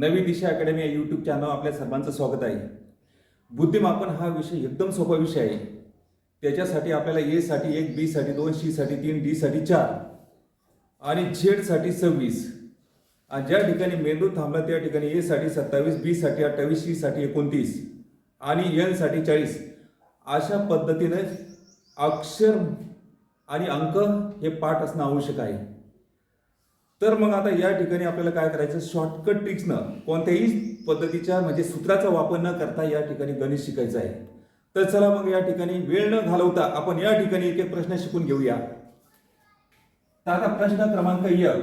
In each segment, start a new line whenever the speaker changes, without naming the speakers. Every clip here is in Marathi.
नवी दिशा अकॅडमी या यूट्यूब चॅनल आपल्या सर्वांचं स्वागत आहे. बुद्धिमापन हा विषय एकदम सोपा विषय आहे. त्याच्यासाठी आपल्याला ए साठी एक बी साठी दोन सी साठी तीन डी साठी चार आणि झेडसाठी सव्वीस. आणि ज्या ठिकाणी मेंदू थांबला त्या ठिकाणी ए साठी सत्तावीस बी साठी अठ्ठावीस सी साठी एकोणतीस आणि एनसाठी चाळीस. अशा पद्धतीने अक्षर आणि अंक हे पाठ असणं आवश्यक आहे. तर मग आता या ठिकाणी आपल्याला काय करायचं? शॉर्टकट ट्रिक्सनं कोणत्याही पद्धतीच्या म्हणजे सूत्राचा वापर न करता या ठिकाणी गणित शिकायचं आहे. तर चला मग या ठिकाणी वेळ न घालवता आपण या ठिकाणी एक एक प्रश्न शिकून घेऊया. तर आता प्रश्न क्रमांक एक.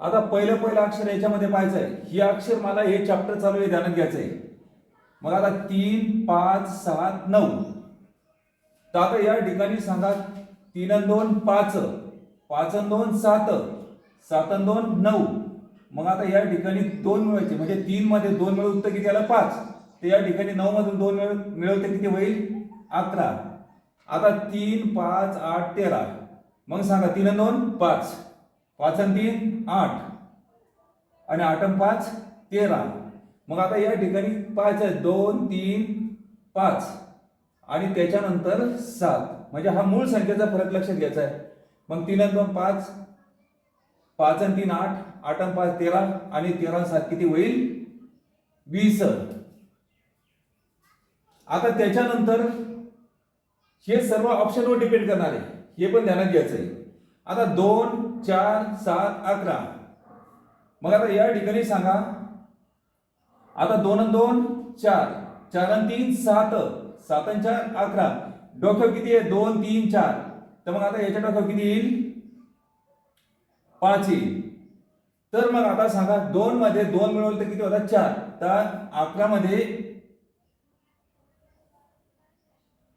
आता पहिलं पहिलं अक्षर याच्यामध्ये पाहायचं आहे. ही अक्षर मला हे चॅप्टर चालू आहे ध्यानात घ्यायचं आहे. मग आता तीन पाच सात नऊ. तर आता या ठिकाणी सांगा तीन दोन पाच. पाच दोन सात. सात आणि दोन नऊ. मग आता या ठिकाणी दोन मिळवायचे. म्हणजे तीन मध्ये दोन मिळवत तर किती आला? पाच. तर या ठिकाणी नऊ मधून दोन मिळ मिळवते किती होईल? अकरा. आता तीन पाच आठ तेरा. मग सांगा तीन दोन पाच. पाच आणि तीन आठ. आणि आठ आणि पाच तेरा. मग आता या ठिकाणी पाच आहे. दोन तीन पाच. आणि त्याच्यानंतर सात. म्हणजे हा मूळ संख्येचा फरक लक्षात घ्यायचा आहे. मग तीन आणि दोन पाच. पाच आणि तीन आठ आठ आणि पाच तेरा आणि तेरा सात किती होईल? वीस. आता त्याच्यानंतर हे सर्व ऑप्शनवर डिपेंड करणार. आहे हे पण ध्यानात घ्यायचं आहे आता दोन चार सात अकरा. मग आता या ठिकाणी सांगा. आता दोन आणि दोन चार. चार आणि तीन सात. सात आणि चार अकरा. डोक्यावर किती आहे? दोन तीन चार. तर मग आता याच्या डोक्यावर किती येईल? पाच येईल. तर मग आता सांगा दोन मध्ये दोन मिळवलं तर किती होतात? चार. तर अकरा मध्ये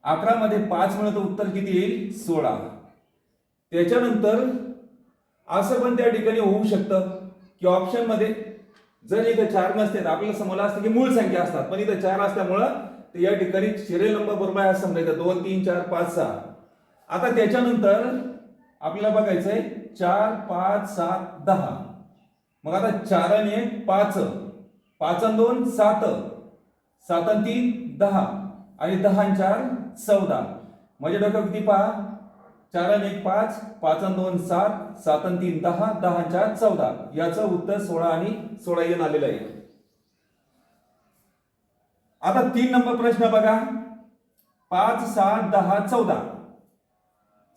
अकरा मध्ये पाच मिळवलं तर उत्तर किती येईल? सोळा. त्याच्यानंतर असं पण त्या ठिकाणी होऊ शकतं की ऑप्शनमध्ये जर इथं चार नसते तर आपल्याला समजलं असतं की मूळ संख्या असतात. पण इथं चार असल्यामुळं तर या ठिकाणी सिरियल नंबर बरोबर आहे असं समजायचं. दोन तीन चार पाच सहा. आता त्याच्यानंतर आपल्याला बघायचंय चार पाच सात दहा. मग आता चार आणि एक पाच. पाच आणि दोन सात. सात आणि तीन दहा. आणि दहा आणि चार चौदा. म्हणजे डोक्यात किती पहा? चार आणि एक पाच. पाच आणि दोन सात. सात आणि तीन दहा. दहा आणि चार चौदा. याचं उत्तर सोळा आणि सोळा येऊन आलेलं आहे. आता तीन नंबर प्रश्न बघा. पाच सात दहा चौदा.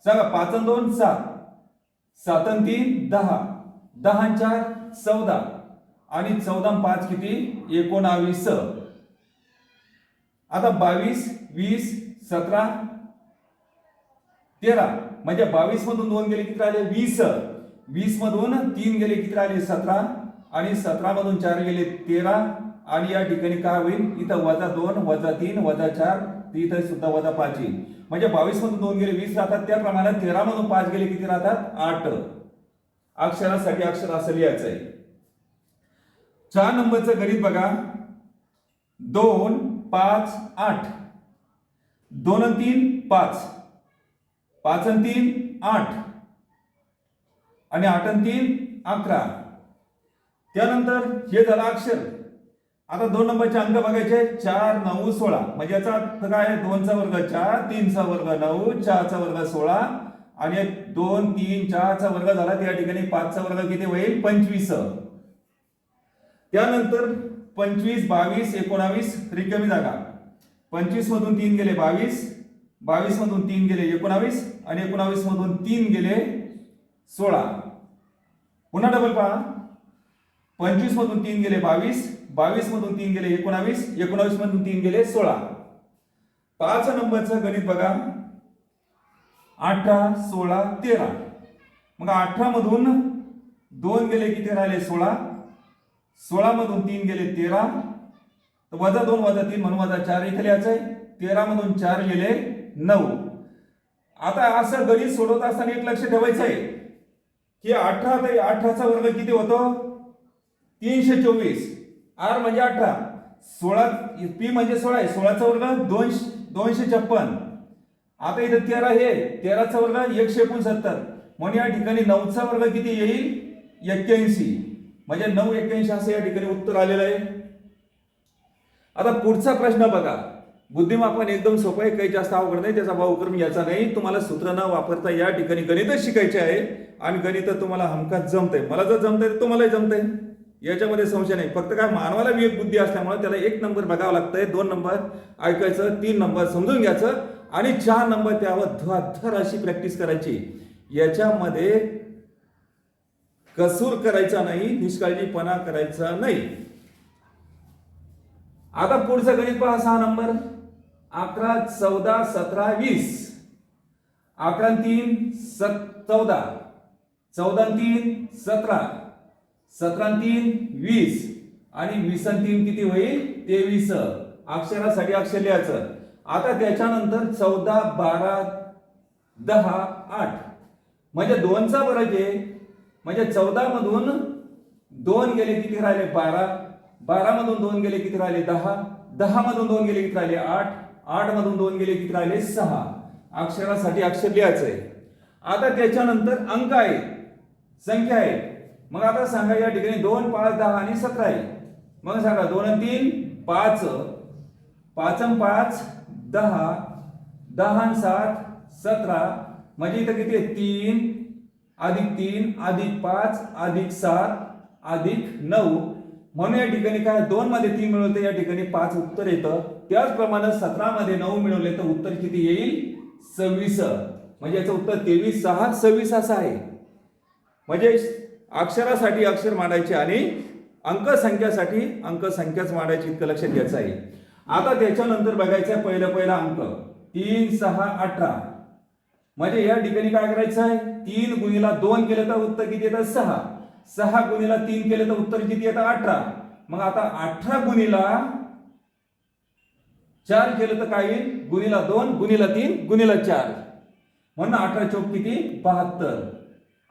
सांगा पाच आणि दोन सात. सात तीन दहा. दहा चार चौदा. आणि चौदा पाच किती? एकोणावीस. आता बावीस वीस सतरा तेरा. म्हणजे बावीस मधून दोन गेले किती राहिले? वीस. वीस मधून तीन गेले किती राहिले? सतरा. आणि सतरा मधून चार गेले तेरा. आणि या ठिकाणी काय होईल? इथं वजा दोन वजा तीन वजा चार. इथं सुद्धा वजा पाच येईल. म्हणजे बावीस मधून दोन गेले वीस राहतात. त्याप्रमाणे तेरा मधून पाच गेले किती राहतात? आठ. अक्षरासाठी अक्षर असं लिहायचं आहे चार नंबरचं गणित बघा. दोन पाच आठ. दोन आणि तीन पाच. पाच आणि तीन आठ. आणि आठ आणि तीन अकरा. त्यानंतर हे झालं अक्षर. आता दोन नंबरचे अंक बघायचे. चार नऊ सोळा. म्हणजे याचा अर्थ काय आहे? दोनचा वर्ग चार तीनचा वर्ग नऊ चारचा वर्ग सोळा. आणि दोन तीन चारचा वर्ग झाला. त्या ठिकाणी पाचचा वर्ग किती होईल? पंचवीस. त्यानंतर पंचवीस बावीस एकोणावीस रिकमी जागा. पंचवीस मधून तीन गेले बावीस. बावीस मधून तीन गेले एकोणावीस. आणि एकोणावीस मधून तीन गेले सोळा. पुन्हा डबल पहा. पंचवीस मधून तीन गेले बावीस. बावीस मधून तीन गेले एकोणावीस एकोणावीस मधून तीन गेले सोळा. पाच नंबरचं गणित बघा. अठरा सोळा तेरा. मग अठरा मधून दोन गेले किती राहिले? सोळा. सोळा मधून तीन गेले तेरा. तर वजा दोन वजा तीन म्हणून वजा चार इथे लिहायचं आहे तेरा मधून चार गेले नऊ. आता असं गणित सोडवत असताना एक लक्ष ठेवायचं आहे की अठरा ते अठराचा वर्ग किती होतो? तीनशे चोवीस. आर म्हणजे अठरा. सोळा पी म्हणजे सोळा आहे. सोळाचा वर्ग दोनशे दोनशे छप्पन. आता इथं तेरा हे तेराचा वर्ग एकशे एकोणसत्तर. म्हणून या ठिकाणी नऊचा वर्ग किती येईल? एक्क्याऐंशी. म्हणजे नऊ एक्क्याऐंशी असं या ठिकाणी उत्तर आलेलं आहे. आता पुढचा प्रश्न बघा. बुद्धिमापन एकदम सोपं आहे. काही जास्त अवघड नाही. त्याचा भाव उपक्रम याचा नाही. तुम्हाला सूत्र न वापरता या ठिकाणी गणितच शिकायचे आहे. आणि गणित तुम्हाला हमखास जमतंय. मला जर जमतंय तर तुम्हालाही जमतंय. याच्यामध्ये संशय नाही. फक्त काय मानवाला विवेक बुद्धी असल्यामुळे त्याला एक नंबर बघावं लागतंय दोन नंबर ऐकायचं तीन नंबर समजून घ्यायचं आणि चार नंबर त्यावर धुआधर अशी प्रॅक्टिस करायची. याच्यामध्ये कसूर करायचा नाही निष्काळजीपणा करायचा नाही. आता पुढचं गणित पहा सहा नंबर. अकरा चौदा सतरा वीस. अकरा तीन सत चौदा. चौदा तीन सतरा. सतरा तीन वीस. आणि वीस आणि तीन किती होईल? तेवीस. अक्षरासाठी अक्षर लिहायचं. आता त्याच्यानंतर चौदा बारा दहा आठ. म्हणजे दोनचा फरक आहे. म्हणजे चौदा मधून दोन गेले किती राहिले? बारा. बारा मधून दोन गेले किती राहिले? दहा. दहा मधून दोन गेले किती राहिले? आठ. आठ मधून दोन गेले किती राहिले? सहा. अक्षरासाठी अक्षर लिहायचं आहे आता त्याच्यानंतर अंक आहे संख्या आहे मग आता सांगा या ठिकाणी दोन पाच दहा आणि सतरा आहे. मग सांगा दोन आणि तीन पाच. पाच पाच दहा. दहा सात सतरा. म्हणजे इथं किती आहे? तीन. अधिक तीन अधिक पाच अधिक सात अधिक नऊ. म्हणून या ठिकाणी काय दोन मध्ये तीन मिळवते या ठिकाणी पाच उत्तर येतं. त्याचप्रमाणे सतरा मध्ये नऊ मिळवले तर उत्तर किती येईल? सव्वीस. म्हणजे याचं उत्तर तेवीस सहा सव्वीस असं आहे. म्हणजे अक्षरासाठी अक्षर मांडायचे आणि अंकसंख्यासाठी अंकसंख्याच मांडायची इतकं लक्षात घ्यायचं आहे. आता त्याच्यानंतर बघायचं आहे पहिला पहिला अंक. तीन सहा अठरा. म्हणजे या ठिकाणी काय करायचं आहे? तीन गुणीला दोन केलं तर उत्तर किती येतं? सहा. सहा गुणीला तीन केलं तर उत्तर किती येतं? अठरा. मग आता अठरा गुणीला चार केलं तर काय येईल? गुणीला दोन गुणीला तीन गुणीला चार. म्हणून अठरा चौक किती? बहात्तर.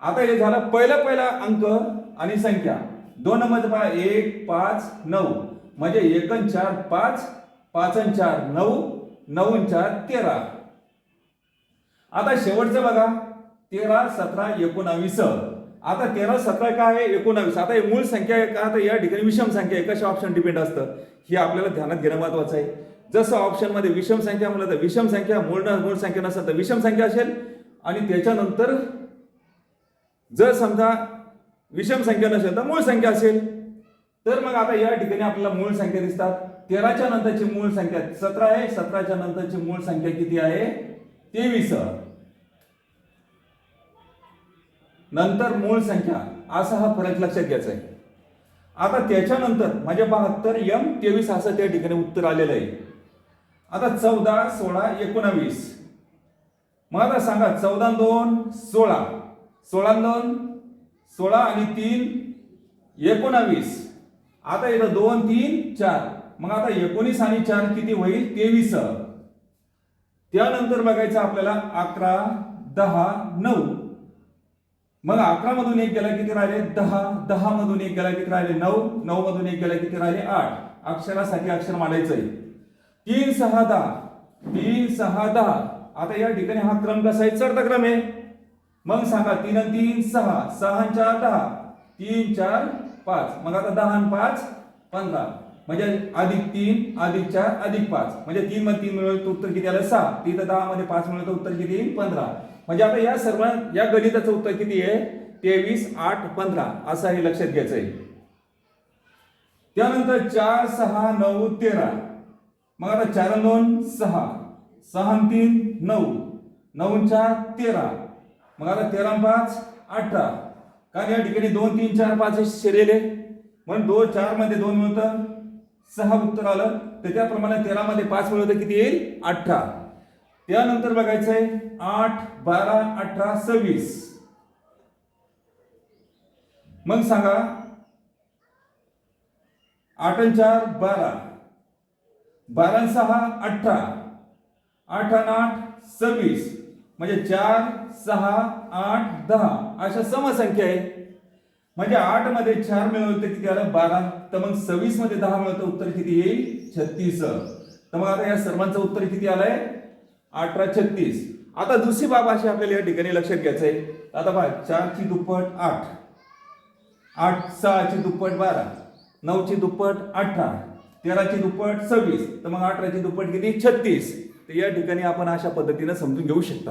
आता हे झालं पहिला पहिला अंक आणि संख्या. दोन नंबरचं पहा एक पाच नऊ. म्हणजे एक चार पाच पाच चार नऊ नऊ चार तेरा. आता शेवटचं बघा तेरा सतरा एकोणावीस. आता तेरा सतरा काय आहे? एकोणावीस. आता हे मूळ संख्या आहे का? तर या ठिकाणी विषम संख्या आहे. कशा ऑप्शन डिपेंड असतं? हे आपल्याला ध्यानात घेणं महत्वाचं आहे. जसं ऑप्शनमध्ये विषम संख्या म्हणलं तर विषम संख्या मूळ न मूळ संख्या नसेल तर विषम संख्या असेल. आणि त्याच्यानंतर जर समजा विषम संख्या नसेल तर मूळ संख्या असेल. तर मग आता या ठिकाणी आपल्याला मूळ संख्या दिसतात. तेराच्या नंतरची मूळ संख्या सतरा आहे. सतराच्या नंतरची मूळ संख्या किती आहे? तेवीस. नंतर मूळ संख्या. असा हा फरक लक्षात घ्यायचा आहे. आता त्याच्यानंतर म्हणजे बहात्तर एम तेवीस असं त्या ठिकाणी उत्तर आलेलं आहे. आता चौदा सोळा एकोणावीस. मग आता सांगा चौदा दोन सोळा. सोळा दोन सोळा आणि तीन एकोणावीस. आता इथं दोन तीन चार. मग आता एकोणीस आणि चार किती होईल? तेवीस. त्यानंतर बघायचं आपल्याला अकरा दहा नऊ. मग अकरा मधून एक गेला किती राहिले? दहा. दहा मधून एक गेला किती राहिले? नऊ. नऊ मधून एक गेला किती राहिले? आठ. अक्षरासाठी अक्षर मांडायचंय. तीन सहा दहा. तीन सहा दहा. आता या ठिकाणी हा क्रम कसा आहे? चढता क्रम आहे. मग सांगा तीन आणि तीन सहा. सहा चार दहा. तीन चार पाच. मग आता दहा आणि पाच पंधरा. म्हणजे अधिक तीन अधिक चार अधिक पाच. म्हणजे तीन मध्ये तीन मिळवलं तर उत्तर किती आलं? सहा. तिथं दहा मध्ये पाच मिळवलं तर उत्तर किती? येईल पंधरा. म्हणजे आता या सर्व या गणिताचं उत्तर किती आहे? तेवीस आठ पंधरा. असं हे लक्षात घ्यायचं आहे त्यानंतर चार सहा नऊ तेरा. मग आता चार दोन सहा. सहा तीन नऊ. नऊ चार तेरा. मग आता तेरा पाच अठरा. कारण या ठिकाणी दोन तीन चार पाच हे शिरेले. म्हणून दोन चारमध्ये दोन मिळतं सहा उत्तर आलं. तर त्याप्रमाणे तेरा मध्ये पाच मिळवतं किती येईल? अठरा. त्यानंतर बघायचं आहे आठ बारा अठरा सव्वीस. मग सांगा आठ आणि चार बारा. बारा सहा अठरा. आठ आणि आठ सव्वीस. म्हणजे चार सहा आठ दहा अशा समसंख्या आहे म्हणजे आठमध्ये चार मिळवलं तर किती आलं? बारा. तर मग सव्वीसमध्ये दहा मिळवतं उत्तर किती येईल? छत्तीस. तर मग आता या सर्वांचं उत्तर किती आलंय? अठरा छत्तीस. आता दुसरी बाब अशी आपल्याला या ठिकाणी लक्षात घ्यायचं आहे. आता पहा चारची दुप्पट आठ. आठ सहाची दुप्पट बारा. नऊची दुप्पट अठरा. तेराची दुप्पट सव्वीस. तर मग अठराची दुप्पट किती? छत्तीस. तर या ठिकाणी आपण अशा पद्धतीनं समजून घेऊ शकता.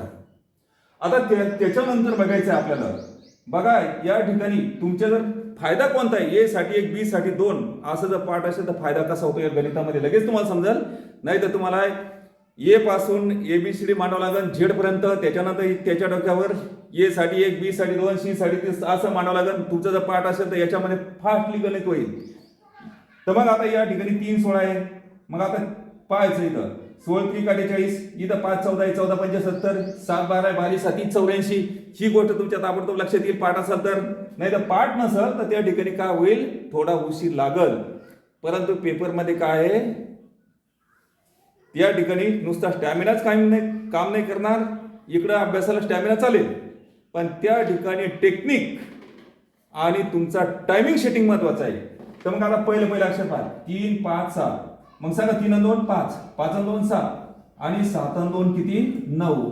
आता त्या- त्याच्यानंतर बघायचं आहे आपल्याला. बघा या ठिकाणी तुमच्या जर फायदा कोणता आहे? ए साठी एक बी साठी दोन असं जर पाठ असेल तर फायदा कसा होतो या गणितामध्ये? लगेच तुम्हाला समजेल. नाही तर तुम्हाला ए पासून ए बी सी डी मांडावं लागेल. झेड पर्यंत त्याच्यानंतर त्याच्या डोक्यावर ए साठी एक बी साठी दोन सी साठी तीन असं मांडावं लागेल. तुमचा जर पाठ असेल तर याच्यामध्ये फास्टली गणित होईल. तर मग आता या ठिकाणी तीन सोळा आहे. मग आता पाहायचं इथं. सोळ त्रिक अठ्ठेचाळीस इथं पाच चौदा आहे चौदा पंचसत्तर सात बारा बावीस साती चौऱ्याऐंशी. ही गोष्ट तुमच्या ताबडतोब लक्षात येईल पाठ असेल तर. नाही तर पाठ नसेल तर त्या ठिकाणी काय होईल? थोडा उशीर लागल. परंतु पेपरमध्ये काय आहे? या ठिकाणी नुसता स्टॅमिनाच काम नाही काम नाही करणार. इकडं अभ्यासाला स्टॅमिना चालेल. पण त्या ठिकाणी टेक्निक आणि तुमचा टायमिंग सेटिंग महत्त्वाचा आहे. तर मग आता पहिलं पहिलं अक्षर पहा. तीन पाच सहा. मग सांगा तीन दोन पाच. पाच दोन सहा आणि सात दोन किती? नऊ.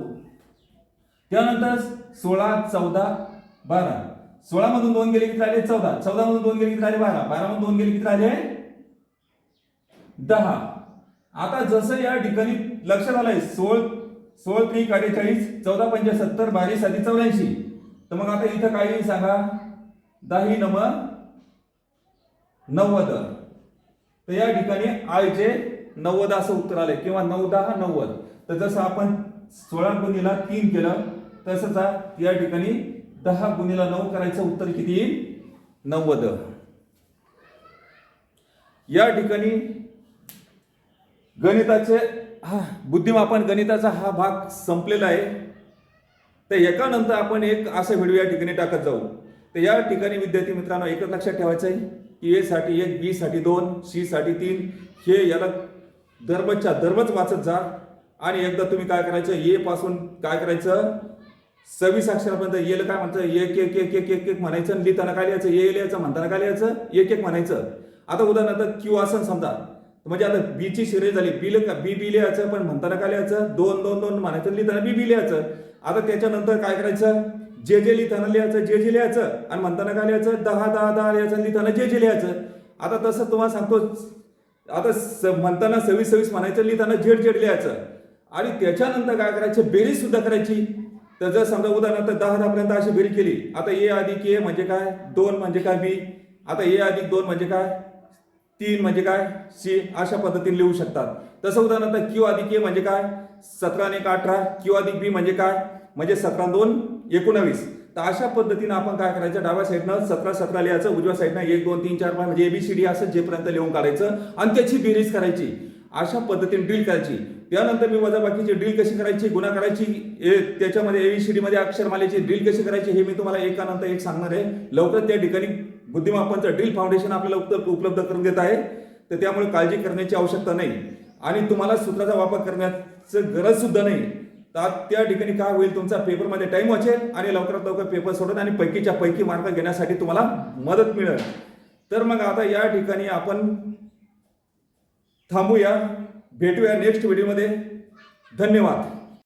त्यानंतर सोळा चौदा बारा. सोळा मधून दोन गेले किती राहिले? चौदा. चौदा मधून दोन गेले किती राहिले? बारा. बारा मधून दोन गेले किती राहिले? दहा. आता जसं या ठिकाणी लक्षात आलंय सोळ सोळ त्रिक अठ्ठेचाळीस चौदा पंचसत्तर बावीस आधी चौऱ्याऐंशी. तर मग आता इथं काही सांगा. दही नम नव्वद. तर या ठिकाणी आय जे नव्वद असं उत्तर आलंय. किंवा नऊ दहा नव्वद. तर जसं आपण सोळा गुणीला तीन केलं तसंच या ठिकाणी दहा गुणीला नऊ करायचं उत्तर किती येईल? नव्वद. या ठिकाणी गणिताचे हा बुद्धिमापन गणिताचा हा भाग संपलेला आहे. तर एकानंतर आपण एक असा व्हिडिओ या ठिकाणी टाकत जाऊ. तर या ठिकाणी विद्यार्थी मित्रांनो एकच लक्षात ठेवायचं आहे. ए साठी एक बी साठी दोन सी साठी तीन हे याला धर्मच्या दरबच वाचत जा. आणि एकदा तुम्ही काय करायचं? ए पासून काय करायचं? सव्वीस अक्षरापर्यंत येल काय म्हणतं एक एक एक एक एक एक म्हणायचं आणि लिहिताना काय लिहायचं? ए लिहायचं म्हणताना काय लिहायचं? एक एक म्हणायचं. आता उदाहरणार्थ क्यू असं समजा. म्हणजे आता बीची श्रेणी झाली. बी बी बी लिहायचं पण म्हणताना काय लिहायचं? दोन दोन दोन म्हणायचं लिहिताना बी बी लिहायचं. आता त्याच्यानंतर काय करायचं? जे जे लिहिताना लिहायचं जे जे लिहायचं आणि म्हणताना काय लिहायचं? दहा दहा दहा लिहायचं लिहिताना जे जे लिहायचं. आता तसं तुम्हाला सांगतो आता स म्हणताना सव्वीस सव्वीस म्हणायचं लिहिताना झेड झेड लिहायचं. आणि त्याच्यानंतर काय करायचं? बेरीज सुद्धा करायची. तर जर समजा उदाहरणार्थ दहा दहापर्यंत अशी बेरीज केली. आता ए अधिक ए म्हणजे काय? दोन म्हणजे काय? बी. आता ए अधिक दोन म्हणजे काय? तीन म्हणजे काय? सी. अशा पद्धतीने लिहू शकतात. तसं उदाहरणार्थ क्यू अधिक ए म्हणजे काय? सतरा आणि एक अठरा. क्यू अधिक बी म्हणजे काय? म्हणजे सतरा दोन. एकोणावीस. तर अशा पद्धतीनं आपण काय करायचं? डाव्या साईडनं सतरा सतरा लिहायचं उजव्या साईडनं एक दोन तीन चार पाच म्हणजे एबीसीडी असं जेपर्यंत लिहून काढायचं आणि त्याची बेरीज करायची. अशा पद्धतीने ड्रिल करायची. त्यानंतर मी वजाबाकीची ड्रिल कशी करायची गुन्हा करायची ए- त्याच्यामध्ये एबीसीडी मध्ये अक्षरमालेची ड्रिल कशी करायची हे मी तुम्हाला एकानंतर एक सांगणार आहे. लवकर त्या ठिकाणी बुद्धिमापनचं ड्रिल फाउंडेशन आपल्याला उपलब्ध उपलब्ध करून देत आहे. तर त्यामुळे काळजी करण्याची आवश्यकता नाही. आणि तुम्हाला सूत्राचा वापर करण्याचं गरज सुद्धा नाही. तर त्या ठिकाणी काय होईल तुमचा पेपरमध्ये टाईम वाचेल आणि लवकरात लवकर पेपर सोडत आणि पैकीच्या पैकी मार्क घेण्यासाठी तुम्हाला मदत मिळेल. तर मग आता या ठिकाणी आपण थांबूया. भेटूया नेक्स्ट व्हिडिओमध्ये धन्यवाद.